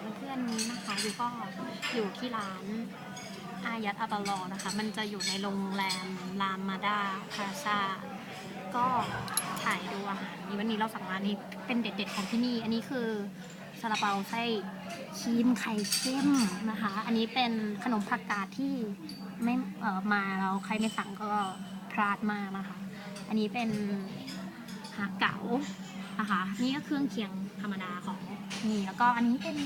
เพื่อนๆนี้นะคะอยู่ก็อยู่ที่ร้านอายัดอาบาลอนะคะ มันจะอยู่ในโรงแรมรามมาดาพาซาก็ถ่ายดูอาหารนี่วันนี้เราสั่งมานี่เป็นเด็ดๆของที่นี่ อันนี้คือซาลาเปาไส้ครีมไข่เข้มนะคะ อันนี้เป็นขนมผักกาดที่ไม่เออมาแล้วใครไม่สั่งก็พลาดมากนะคะ อันนี้เป็นหาเก๋านะคะ นี่ก็เครื่องเคียงธรรมดาของนี่แล้วก็อันนี้เป็น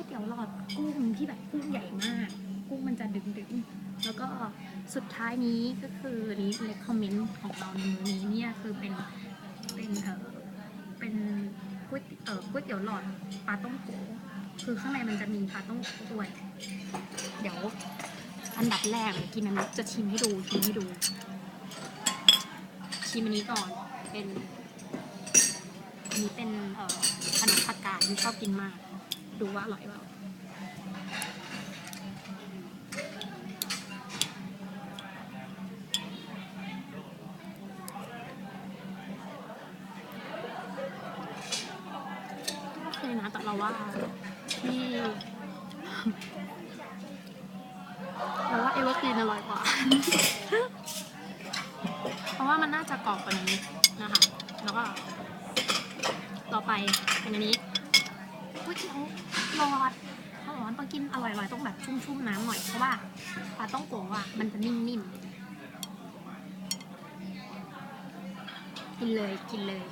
วยเตี๋ยวหลอดกุ้งที่แบบกุ้งใหญ่มาก กุ้งมันจะดึงดึงๆแล้วก็สุดท้ายนี้ก็คือนี้เลคคอมเมนต์ของเราในมื้อนี้เนี่ยคือเป็นเป็นเออเป็นก๋วยเออก๋วยเตี๋ยวหลอดปลาต้มโกคือข้างในมันจะมีปลาต้มโกด้วยเดี๋ยวอันดับแรกกินอันนี้จะชิมให้ดูชิมให้ดู ชิมอันนี้ก่อนเป็นอันนี้เป็นเอ่อขนมผักกาดที่ชอบกินมาก ดูว่าอร่อยเปล่าโอเคนะแต่เราว่าที่เราว่าเอเวอร์กรีนอร่อยกว่า เพราะว่ามันน่าจะกรอบกว่านี้นะคะ แล้วก็ต่อไปเป็นอันนี้ ก๋วยเตี๋ยวหลอดถ้าบอกว่าต้องกินอร่อยๆต้องแบบชุ่มๆน้ำหน่อยเพราะว่าปลาต้องโกะอะมันจะนิ่มๆกินเลยกินเลย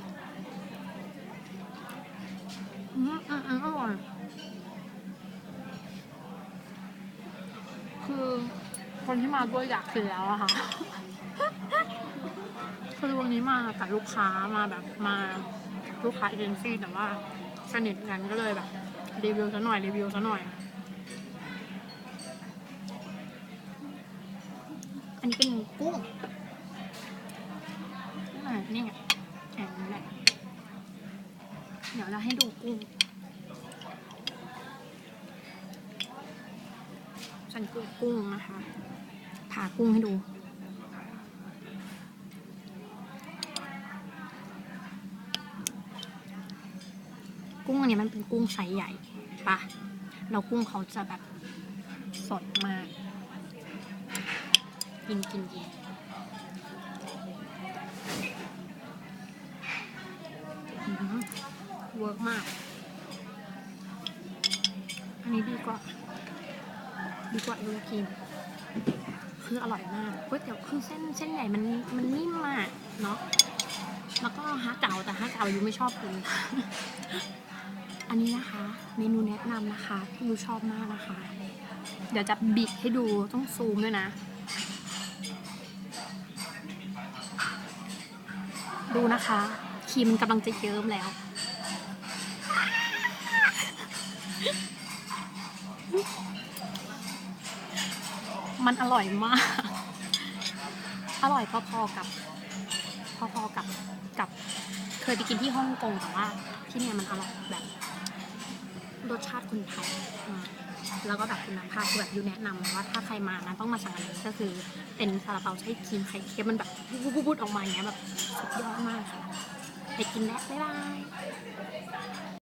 อืมอืมอืมอร่อยคือคนที่มาด้วยอยากกินแล้วอะค่ะคือวันนี้มากับลูกค้ามาแบบมาลูกค้าเอเจนซี่แต่ว่า สนิทกันก็เลยแบบ รีวิวซะหน่อยรีวิวซะหน่อย อันนี้เป็นกุ้งอ่านี่ไงแข็งแหละเดี๋ยวเราให้ดูกุ้งฉันคือกุ้งนะคะผ่ากุ้งให้ดู กุ้งอันนี้มันเป็นกุ้งไซส์ใหญ่ปะแล้วกุ้งเขาจะแบบสดมาก กินกินกินเวิร์กมาก อันนี้ดีกว่า ดีกว่าเอเวอร์กรีนคืออร่อยมากก๋วยเตี๋ยวคือเส้นเส้นใหญ่มันมันนิ่มมากเนาะแล้วก็ฮะเก่าแต่ฮะเก่ายูไม่ชอบกิน อันนี้นะคะ เมนูแนะนำนะคะที่ยูชอบมากนะคะ เดี๋ยวจะบิดให้ดูต้องซูมด้วยนะ ดูนะคะครีมกำลังจะเยิ้มแล้วมันอร่อยมาก อร่อยพอๆกับ พอๆกับกับ เคยไปกินที่ฮ่องกงแต่ว่าที่เนี่ยมันอร่อยแบบ รสชาติคนไทยอืมแล้วก็แบบคุณภาพคือแบบยูแนะนำว่าถ้าใครมานะต้องมาสั่งอันนี้ก็คือเป็นซาลาเปาไส้ครีมไข่เค็มมันแบบวุ้บๆๆออกมาอย่างเงี้ยแบบสุดยอดมากค่ะไปกินแล้วบ๊ายบาย